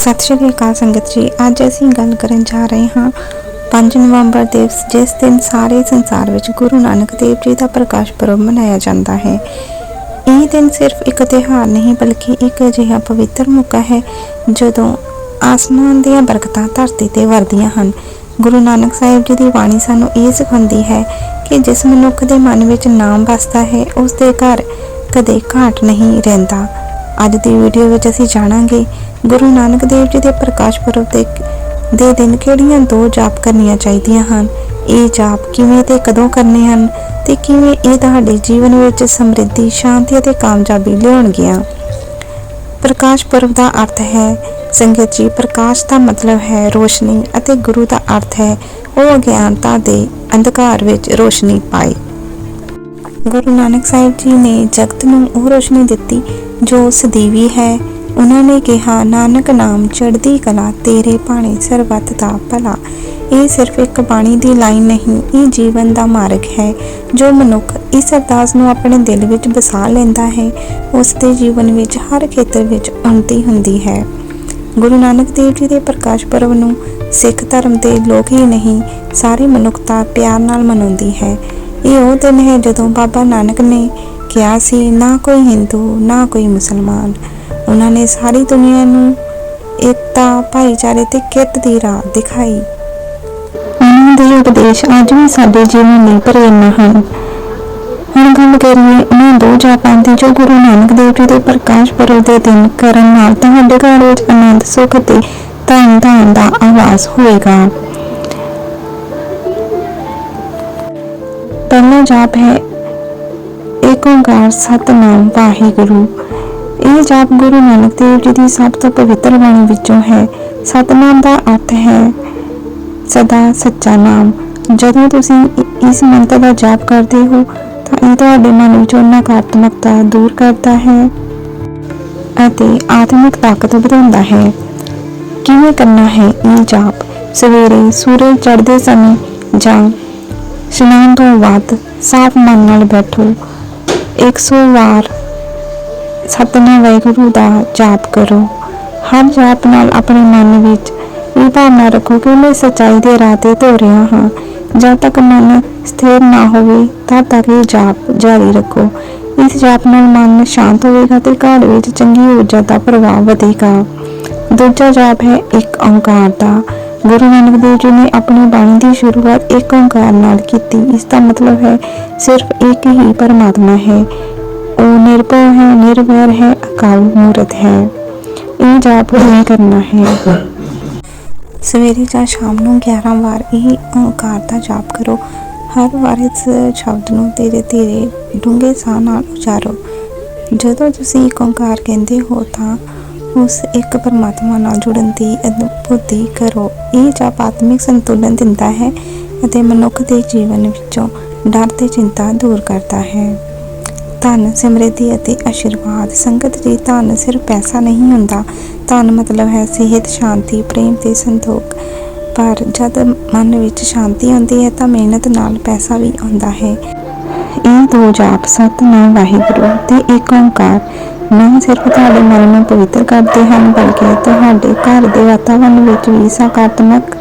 ਸਤਿ ਸ਼੍ਰੀ ਅਕਾਲ ਸੰਗਤ ਜੀ। ਅੱਜ ਅਸੀਂ ਗੱਲ ਕਰਨ ਜਾ ਰਹੇ ਹਾਂ 5 ਨਵੰਬਰ ਦਿਵਸ, ਜਿਸ ਦਿਨ ਸਾਰੇ ਸੰਸਾਰ ਵਿੱਚ ਗੁਰੂ ਨਾਨਕ ਦੇਵ ਜੀ ਦਾ ਪ੍ਰਕਾਸ਼ ਪੁਰਬ ਮਨਾਇਆ ਜਾਂਦਾ ਹੈ। ਇਹ ਦਿਨ ਸਿਰਫ ਇੱਕ ਤਿਉਹਾਰ ਨਹੀਂ, ਬਲਕਿ ਇੱਕ ਅਜਿਹਾ ਪਵਿੱਤਰ ਮੌਕਾ ਹੈ, ਜਦੋਂ ਆਸਮਾਨ ਦੀਆਂ ਬਰਕਤਾਂ ਧਰਤੀ ਤੇ ਵਰਦੀਆਂ ਹਨ। ਗੁਰੂ ਨਾਨਕ ਸਾਹਿਬ ਜੀ ਦੀ ਬਾਣੀ ਸਾਨੂੰ ਇਹ ਸਿਖਾਉਂਦੀ ਹੈ ਕਿ ਜਿਸ ਮਨੁੱਖ ਦੇ ਮਨ ਵਿੱਚ ਨਾਮ ਵਸਦਾ ਹੈ ਉਸ ਦੇ ਘਰ ਕਦੇ ਘਾਟ ਨਹੀਂ ਰਹਿੰਦਾ। ਅੱਜ ਦੀ ਵੀਡੀਓ ਵਿੱਚ ਅਸੀਂ ਜਾਣਾਂਗੇ ਗੁਰੂ ਨਾਨਕ ਦੇਵ ਜੀ ਦੇ ਪ੍ਰਕਾਸ਼ ਪੁਰਬ ਦੇ ਦੇ ਦਿਨ ਕਿਹੜੀਆਂ ਦੋ ਜਾਪ ਕਰਨੀਆਂ ਚਾਹੀਦੀਆਂ ਹਨ? ਇਹ ਜਾਪ ਕਿਵੇਂ ਤੇ ਕਦੋਂ ਕਰਨੇ ਹਨ? ਤੇ ਕਿਵੇਂ ਇਹ ਤੁਹਾਡੇ ਜੀਵਨ ਵਿੱਚ ਸਮਰਿੱਧੀ, ਸ਼ਾਂਤੀ ਅਤੇ ਕਾਮਯਾਬੀ ਲਿਆਉਣਗੀਆਂ? ਪ੍ਰਕਾਸ਼ ਪੁਰਬ ਦਾ ਅਰਥ ਹੈ, ਸੰਗਤ ਜੀ, ਪ੍ਰਕਾਸ਼ ਦਾ ਮਤਲਬ ਹੈ ਰੋਸ਼ਨੀ ਅਤੇ ਗੁਰੂ ਦਾ ਅਰਥ ਹੈ, ਉਹ ਅਗਿਆਨਤਾ ਦੇ ਅੰਧਕਾਰ ਵਿੱਚ ਰੋਸ਼ਨੀ ਪਾਏ। ਗੁਰੂ ਨਾਨਕ ਸਾਹਿਬ ਜੀ ਨੇ ਜਗਤ ਨੂੰ ਉਹ ਰੋਸ਼ਨੀ ਦਿੱਤੀ ਜੋ ਸਦੀਵੀ ਹੈ। ਉਹਨਾਂ ਨੇ ਕਿਹਾ, ਨਾਨਕ ਨਾਮ ਚੜ੍ਹਦੀ ਕਲਾ, ਤੇਰੇ ਭਾਣੇ ਸਰਬੱਤ ਦਾ ਭਲਾ। ਇਹ ਸਿਰਫ ਇੱਕ ਬਾਣੀ ਦੀ ਲਾਈਨ ਨਹੀਂ, ਇਹ ਜੀਵਨ ਦਾ ਮਾਰਗ ਹੈ, ਜੋ ਮਨੁੱਖ ਇਸ ਅਰਦਾਸ ਨੂੰ ਆਪਣੇ ਦਿਲ ਵਿੱਚ ਵਸਾ ਲੈਂਦਾ ਹੈ। ਉਸ ਦੇ ਜੀਵਨ ਵਿੱਚ ਹਰ ਖੇਤਰ ਵਿੱਚ ਉન્નਤੀ ਹੁੰਦੀ ਹੈ। ਗੁਰੂ ਨਾਨਕ ਦੇਵ ਜੀ ਦੇ ਪ੍ਰਕਾਸ਼ ਪੁਰਬ ਨੂੰ ਸਿੱਖ ਧਰਮ ਦੇ ਲੋਕ ਹੀ ਨਹੀਂ, ਸਾਰੀ ਮਨੁੱਖਤਾ ਪਿਆਰ ਨਾਲ ਮਨਾਉਂਦੀ ਹੈ। ਇਹ ਉਹ ਦਿਨ ਹੈ ਜਦੋਂ ਬਾਬਾ ਨਾਨਕ ਨੇ ਕਿਹਾ ਸੀ, ਨਾ ਕੋਈ ਹਿੰਦੂ, ਨਾ ਕੋਈ ਮੁਸਲਮਾਨ। ਉਹਨਾਂ ਨੇ ਸਾਰੀ ਦੁਨੀਆ ਨੂੰ ਏਕਤਾ, ਭਾਈਚਾਰੇ ਤੇ ਕਿਰਤ ਦੀ ਰਾਹ ਦਿਖਾਈ। ਉਹਨਾਂ ਦੇ ਉਪਦੇਸ਼ ਅੱਜ ਵੀ ਸਾਡੇ ਜੀਵਨ ਲਈ ਪ੍ਰੇਰਨਾ ਹਨ। ਹੁਣ ਗੱਲ ਕਰੀਏ ਉਹਨਾਂ ਦੋ ਜਾਪਾਂ ਦੀ, ਜੋ ਗੁਰੂ ਨਾਨਕ ਦੇਵ ਜੀ ਦੇ ਪ੍ਰਕਾਸ਼ ਪੁਰਬ ਦੇ ਦਿਨ ਕਰਨ ਨਾਲ ਤੁਹਾਡੇ ਘਰ ਵਿੱਚ ਆਨੰਦ, ਸੁਖ ਤੇ ਧਨ ਧਨ ਦਾ ਆਵਾਜ਼ ਹੋਏਗਾ। ਪਹਿਲਾ ਜਾਪ ਹੈ। ਏਕ ਓੰਕਾਰ ਸਤਨਾਮ ਵਾਹਿਗੁਰੂ। ਇਹ ਜਾਪ ਗੁਰੂ ਨਾਨਕ ਦੇਵ ਜੀ ਦੀ ਸਭ ਤੋਂ ਪਵਿੱਤਰ ਬਾਣੀ ਵਿੱਚੋਂ ਹੈ। ਸਤਨਾਮ ਦਾ ਅਰਥ ਹੈ, ਸਦਾ ਸੱਚਾ ਨਾਮ। ਜਦੋਂ ਤੁਸੀਂ ਇਸ ਮੰਤਰ ਦਾ ਜਾਪ ਕਰਦੇ ਹੋ, ਤਾਂ ਇਹ ਤੁਹਾਡੇ ਮਨ ਵਿੱਚੋਂ ਨਕਾਰਾਤਮਕਤਾ ਦੂਰ ਕਰਦਾ ਹੈ ਅਤੇ ਆਤਮਿਕ ਤਾਕਤ ਵਧਾਉਂਦਾ ਹੈ। ਕਿਵੇਂ ਕਰਨਾ ਹੈ ਇਹ ਜਾਪ? ਸਵੇਰੇ ਸੂਰਜ ਚੜ੍ਹਦੇ ਸਮੇਂ ਜਾਂ ਇਸ਼ਨਾਨ ਤੋਂ ਬਾਅਦ ਸਾਫ਼ ਮਨ ਨਾਲ ਬੈਠੋ। 100 ਵਾਰ ਸਤਨਾਮ ਵਾਹਿਗੁਰੂ ਦਾ ਜਾਪ ਕਰੋ। ਹਰ ਜਾਪ ਨਾਲ ਆਪਣੇ ਮਨ ਵਿੱਚ ਇਹ ਭਾਵਨਾ ਰੱਖੋ ਕਿ ਮੈਂ ਸੱਚਾਈ ਦੇ ਰਾਹ ਤੇ ਤੁਰ ਰਿਹਾ ਹਾਂ। ਜਦ ਤੱਕ ਮਨ ਸਥਿਰ ਨਾ ਹੋਵੇ, ਤਦ ਤੱਕ ਇਹ ਜਾਪ ਜਾਰੀ ਰੱਖੋ। ਇਸ ਜਾਪ ਨਾਲ ਮਨ ਸ਼ਾਂਤ ਹੋਵੇਗਾ ਤੇ ਘਰ ਵਿੱਚ ਚੰਗੀ ਊਰਜਾ ਦਾ ਪ੍ਰਭਾਵ ਵਧੇਗਾ। ਦੂਜਾ ਜਾਪ ਹੈ ਇੱਕ ਓੰਕਾਰ ਦਾ। ਗੁਰੂ ਨਾਨਕ ਦੇਵ ਜੀ ਨੇ ਆਪਣੀ ਬਾਣੀ ਦੀ ਸ਼ੁਰੂਆਤ ਇੱਕ ਓੰਕਾਰ ਨਾਲ ਕੀਤੀ। ਇਸ ਦਾ ਮਤਲਬ ਹੈ, ਸਿਰਫ ਇੱਕ ਹੀ ਪਰਮਾਤਮਾ ਹੈ। ਉਹ ਨਿਰਭਉ ਹੈ, ਨਿਰਵੈਰ ਹੈ, ਅਕਾਲ ਮੂਰਤ ਹੈ। ਇਹ ਜਾਪ ਕਿਵੇਂ ਕਰਨਾ ਹੈ। ਸਵੇਰੇ ਜਾਂ ਸ਼ਾਮ ਨੂੰ 11 ਵਾਰ ਇਹ ਓੰਕਾਰ ਦਾ ਜਾਪ ਕਰੋ। ਹਰ ਵਾਰ ਇਸ ਸ਼ਬਦ ਨੂੰ ਧੀਰੇ ਧੀਰੇ ਡੂੰਘੇ ਸਾਹ ਨਾਲ ਉਚਾਰੋ। ਜਦੋਂ ਤੁਸੀਂ ਇੱਕ ਓੰਕਾਰ ਕਹਿੰਦੇ ਹੋ ਤਾਂ ਉਸ ਇੱਕ ਪਰਮਾਤਮਾ ਨਾਲ ਜੁੜਨ ਦੀ ਅਨੁਭੂਤੀ ਕਰੋ। ਇਹ ਜਾਪ ਆਤਮਿਕ ਸੰਤੁਲਨ ਦਿੰਦਾ ਹੈ ਅਤੇ ਮਨੁੱਖ ਦੇ ਜੀਵਨ ਵਿੱਚੋਂ ਡਰ ਤੇ ਚਿੰਤਾ ਦੂਰ ਕਰਦਾ ਹੈ। ਧਨ, ਸਮ੍ਰਿੱਧੀ ਅਤੇ ਆਸ਼ੀਰਵਾਦ। ਸੰਗਤ ਜੀ, ਧਨ ਸਿਰਫ ਪੈਸਾ ਨਹੀਂ ਹੁੰਦਾ। ਧਨ ਮਤਲਬ ਹੈ ਸਿਹਤ, ਸ਼ਾਂਤੀ, ਪ੍ਰੇਮ ਤੇ ਸੰਤੋਖ। ਪਰ ਜਦ ਮਨ ਵਿੱਚ ਸ਼ਾਂਤੀ ਆਉਂਦੀ ਹੈ ਤਾਂ ਮਿਹਨਤ ਨਾਲ ਪੈਸਾ ਵੀ ਆਉਂਦਾ ਹੈ। ਇਹ ਦੋ ਜਾਪ ਸਤਨਾਮ ਵਾਹਿਗੁਰੂ ਤੇ ਏਕ ਓੰਕਾਰ ਨਾ ਸਿਰਫ ਤੁਹਾਡੇ ਮਨ ਨੂੰ ਪਵਿੱਤਰ ਕਰਦੇ ਹਨ ਬਲਕਿ ਤੁਹਾਡੇ ਘਰ ਦੇ ਵਾਤਾਵਰਣ ਵਿੱਚ ਵੀ ਸਕਾਰਾਤਮਕ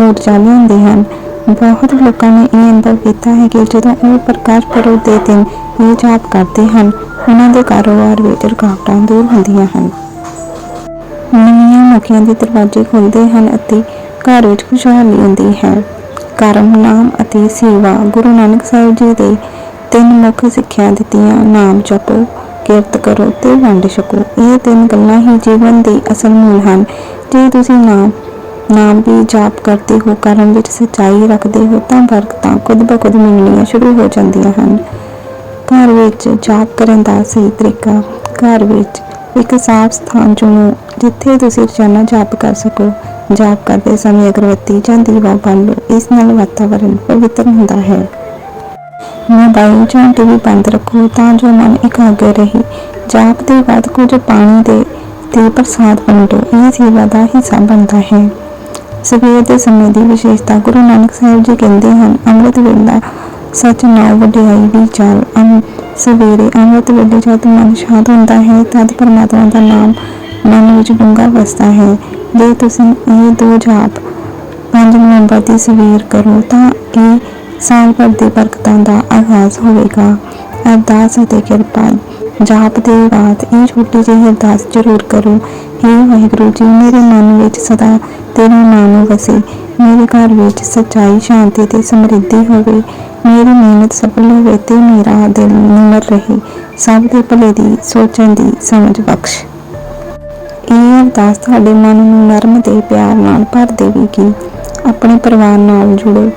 ਊਰਜਾ ਲਿਆਉਂਦੇ ਹਨ। ਬਹੁਤ ਲੋਕਾਂ ਨੇ ਇਹ ਅਨੁਭਵ ਕੀਤਾ ਹੈ ਕਿ ਜਦੋਂ ਉਹ ਪ੍ਰਕਾਸ਼ ਪੁਰਬ ਦੇ ਦਿਨ ਇਹ ਜਾਪ ਕਰਦੇ ਹਨ, ਉਹਨਾਂ ਦੇ ਕਾਰੋਬਾਰ ਵਿੱਚ ਰੁਕਾਵਟਾਂ ਦੂਰ ਹੁੰਦੀਆਂ ਹਨ। ਨਵੀਆਂ ਮੌਕਿਆਂ ਦੇ ਦਰਵਾਜ਼ੇ ਖੁੱਲ੍ਹਦੇ ਹਨ ਅਤੇ ਘਰ ਵਿੱਚ ਖੁਸ਼ਹਾਲੀ ਆਉਂਦੀ ਹੈ। ਕਰਮ, ਨਾਮ ਅਤੇ ਸੇਵਾ ਗੁਰੂ ਨਾਨਕ ਸਾਹਿਬ ਜੀ ਦੇ ਤਿੰਨ ਮੁੱਖ ਸਿੱਖਿਆ ਦਿੱਤੀਆਂ, ਨਾਮ ਜਪੋ ਕਿਰਤ ਕਰੋ ਤੇ ਵੰਡ ਛਕੋ। ਇਹ ਤਿੰਨ ਗੱਲਾਂ ਹੀ ਜੀਵਨ ਦੇ ਅਸਲ ਮੂਲ ਹਨ। ਜੇ ਤੁਸੀਂ ਨਾਮ ਨਾਮ ਵੀ ਜਾਪ ਕਰਦੇ ਹੋ, ਕਰਮ ਵਿੱਚ ਸੱਚਾਈ ਰੱਖਦੇ ਹੋ, ਤਾਂ ਬਰਕਤਾਂ ਖੁਦ ਬ ਮਿਲਣੀਆਂ ਸ਼ੁਰੂ ਹੋ ਜਾਂਦੀਆਂ ਹਨ। ਘਰ ਵਿੱਚ ਜਾਪ ਕਰਨ ਦਾ ਸਹੀ ਤਰੀਕਾ, ਘਰ ਵਿੱਚ ਇੱਕ ਸਾਫ਼ ਸਥਾਨ ਚੁਣੋ, ਜਿੱਥੇ ਤੁਸੀਂ ਰੋਜ਼ਾਨਾ ਜਾਪ ਕਰ ਸਕੋ। ਜਾਪ ਕਰਦੇ ਸਮੇਂ ਅਗਰਬੱਤੀ ਜਾਂ ਦੀਵਾ ਬਾਲ ਲਓ। ਇਸ ਨਾਲ ਵਾਤਾਵਰਣ ਪਵਿੱਤਰ ਹੁੰਦਾ ਹੈ। ਮੋਬਾਈਲ ਜਾਂ ਟੀਵੀ ਬੰਦ ਰੱਖੋ ਤਾਂ ਜੋ ਮਨ ਇਕਾਗਰ ਰਹੇ। ਜਾਪ ਦੇ ਬਾਅਦ ਕੁਝ ਪਾਣੀ ਦੇ ਤੇ ਪ੍ਰਸਾਦ ਵੰਡੋ, ਇਹ ਸੇਵਾ ਦਾ ਹਿੱਸਾ ਬਣਦਾ ਹੈ। ਸਵੇਰ ਦੇ ਸਮੇਂ ਦੀ ਵਿਸ਼ੇਸ਼ਤਾ ਗੁਰੂ ਨਾਨਕ ਸਾਹਿਬ ਜੀ ਕਹਿੰਦੇ ਹਨ, ਅੰਮ੍ਰਿਤ ਵੇਲਾ ਸੱਚ ਨਾਉ ਵਡਿਆਈ ਦੀ ਚਾਲ। ਅੰ, ਸਵੇਰੇ ਅੰਮ੍ਰਿਤ ਵੇਲੇ ਜਦ ਮਨ ਸ਼ਾਂਤ ਹੁੰਦਾ ਹੈ, ਤਦ ਪਰਮਾਤਮਾ ਦਾ ਨਾਮ ਮਨ ਵਿੱਚ ਡੂੰਘਾ ਵਸਦਾ ਹੈ। ਜੇ ਤੁਸੀਂ ਇਹ ਦੋ ਜਾਪ 5 ਨਵੰਬਰ ਦੀ ਸਵੇਰ ਕਰੋ ਤਾਂ ਇਹ ਸਾਲ ਭਰ ਦੀ ਬਰਕਤਾਂ ਦਾ ਆਗਾਜ਼ ਹੋਵੇਗਾ। ਅਰਦਾਸ ਅਤੇ ਕਿਰਪਾ। ਜਾਪ ਦੇ ਬਾਅਦ ਇਹ ਛੋਟੀ ਜਿਹੀ ਅਰਦਾਸ ਜ਼ਰੂਰ ਕਰੋ। हे ਵਾਹਿਗੁਰੂ ਜੀ, ਮੇਰੇ ਮਨ ਵਿੱਚ ਸਦਾ ਤੇਰਾ ਨਾਮ ਵਸੇ। ਮੇਰੇ ਘਰ ਵਿੱਚ ਸੱਚਾਈ, ਸ਼ਾਂਤੀ ਤੇ ਸਮਰਿੱਧੀ ਹੋਵੇ। ਮੇਰੀ ਮਿਹਨਤ ਸਫਲ ਹੋਵੇ ਤੇ ਮੇਰਾ ਦਿਲ ਨਿਮਰ ਰਹੇ। ਸਭ ਦੇ ਭਲੇ ਦੀ ਸੋਚਣ ਦੀ ਸਮਝ ਬਖਸ਼। ਇਹ ਅਰਦਾਸ ਤੁਹਾਡੇ ਮਨ ਨੂੰ ਨਰਮ ਤੇ ਪਿਆਰ ਨਾਲ ਭਰ ਦੇਵੇਗੀ। ਆਪਣੇ ਪਰਿਵਾਰ ਨਾਲ ਜੁੜੋ।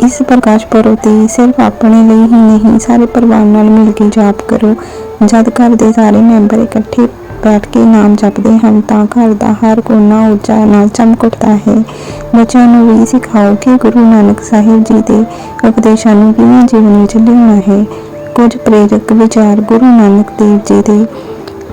ਇਸ ਪ੍ਰਕਾਸ਼ ਪਰਵ ਤੇ ਸਿਰਫ ਆਪਣੇ ਲਈ ਹੀ ਨਹੀਂ, ਸਾਰੇ ਪਰਿਵਾਰ ਨਾਲ ਮਿਲ ਕੇ ਜਾਪ ਕਰੋ। ਜਦ ਘਰ ਦੇ ਸਾਰੇ ਮੈਂਬਰ ਇਕੱਠੇ ਬੈਠ ਕੇ ਨਾਮ ਜਪਦੇ ਹਨ, ਤਾਂ ਘਰ ਦਾ ਹਰ ਕੋਨਾ ਉੱਚਾ ਨਾਲ ਚਮਕ ਉੱਠਦਾ ਹੈ। ਬੱਚਿਆਂ ਨੂੰ ਵੀ ਸਿਖਾਓ ਕਿ ਗੁਰੂ ਨਾਨਕ ਸਾਹਿਬ ਜੀ ਦੇ ਉਪਦੇਸ਼ਾਂ ਨੂੰ ਕਿਵੇਂ ਜੀਵਨ ਵਿੱਚ ਲਿਆਉਣਾ ਹੈ। ਕੁਝ ਪ੍ਰੇਰਕ ਵਿਚਾਰ ਗੁਰੂ ਨਾਨਕ ਦੇਵ ਜੀ ਦੇ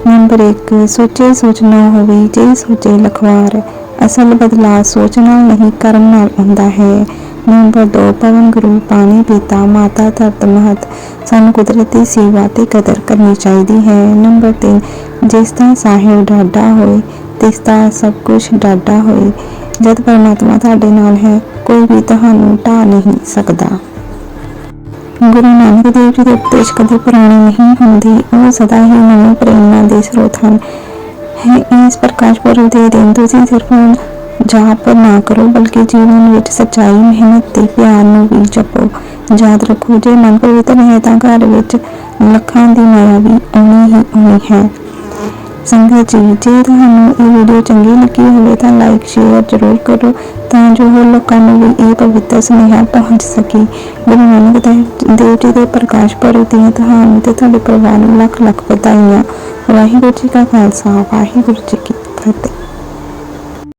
ਨੰਬਰ 1 ਸੋਚੇ ਸੋਚਣਾ ਹੋਵੇ, ਜੇ ਸੋਚੇ ਲਖਵਾਰ। ਅਸਲ ਬਦਲਾਅ ਸੋਚ ਨਾਲ ਨਹੀਂ, ਕਰਮ ਨਾਲ ਹੁੰਦਾ ਹੈ। ਨੰਬਰ 2 ਪਵਨ ਗੁਰੂ ਪਾਣੀ ਪੀਤਾ, ਮਾਤਾ ਧਰਤ ਮਹਤ। ਸਾਨੂੰ ਕੁਦਰਤ ਸੇਵਾ ਤੇ ਕਦਰ ਕਰਨੀ ਚਾਹੀਦੀ ਹੈ। ਨੰਬਰ 3 ਜਿਸ ਦਾ ਸਾਹਿਬ ਡਾਡਾ ਹੋਏ, ਤਿਸ ਦਾ ਸਭ ਕੁਝ ਡਾਡਾ ਹੋਏ। ਜਦ ਪਰਮਾਤਮਾ ਤੁਹਾਡੇ ਨਾਲ ਹੈ, ਕੋਈ ਵੀ ਤੁਹਾਨੂੰ ਢਾ ਨਹੀਂ ਸਕਦਾ। ਗੁਰੂ ਨਾਨਕ ਦੇਵ ਜੀ ਦੇ ਉਪਦੇਸ਼ ਕਦੇ ਪੁਰਾਣੇ ਨਹੀਂ ਹੁੰਦੇ। ਉਹ ਸਦਾ ਹੀ ਨਵੀਂ ਪ੍ਰੇਰਨਾ ਦੇ ਸਰੋਤ ਹਨ। ਹੈ ਇਸ ਪ੍ਰਕਾਸ਼ ਪੁਰਬ ਦੇ ਦਿਨ ਤੁਸੀਂ ਸਿਰਫ ਜਾਪ ਨਾ ਕਰੋ, ਬਲਕਿ ਜੀਵਨ ਵਿੱਚ ਸੱਚਾਈ, ਮਿਹਨਤ ਤੇ ਪਿਆਰ ਨੂੰ ਵੀ ਜਪੋ। ਯਾਦ ਰੱਖੋ, ਜੇ ਮਨ ਪਵਿੱਤਰ ਹੈ ਤਾਂ ਘਰ ਵਿੱਚ ਲੱਖਾਂ ਦੀ ਮਾਇਆ ਵੀ ਆਉਣੀ ਹੀ ਆਉਣੀ ਹੈ। ਸੰਗਤ ਜੀ, ਜੇ ਤੁਹਾਨੂੰ ਇਹ ਵੀਡੀਓ ਚੰਗੀ ਲੱਗੀ ਹੋਵੇ ਤਾਂ ਲਾਈਕ ਸ਼ੇਅਰ ਜ਼ਰੂਰ ਕਰੋ, ਤਾਂ ਜੋ ਹੋਰ ਲੋਕਾਂ ਨੂੰ ਵੀ ਇਹ ਪਵਿੱਤਰ ਸੁਨੇਹਾ ਪਹੁੰਚ ਸਕੇ। ਗੁਰੂ ਨਾਨਕ ਦੇਵ ਦੇਵ ਜੀ ਦੇ ਪ੍ਰਕਾਸ਼ ਪਰਬ ਦੀਆਂ ਤੁਹਾਨੂੰ ਤੇ ਤੁਹਾਡੇ ਪਰਿਵਾਰ ਨੂੰ ਲੱਖ ਲੱਖ ਵਧਾਈਆਂ। ਵਾਹਿਗੁਰੂ ਜੀ ਕਾ ਖਾਲਸਾ, ਵਾਹਿਗੁਰੂ ਜੀ ਕੀ ਫਤਿਹ।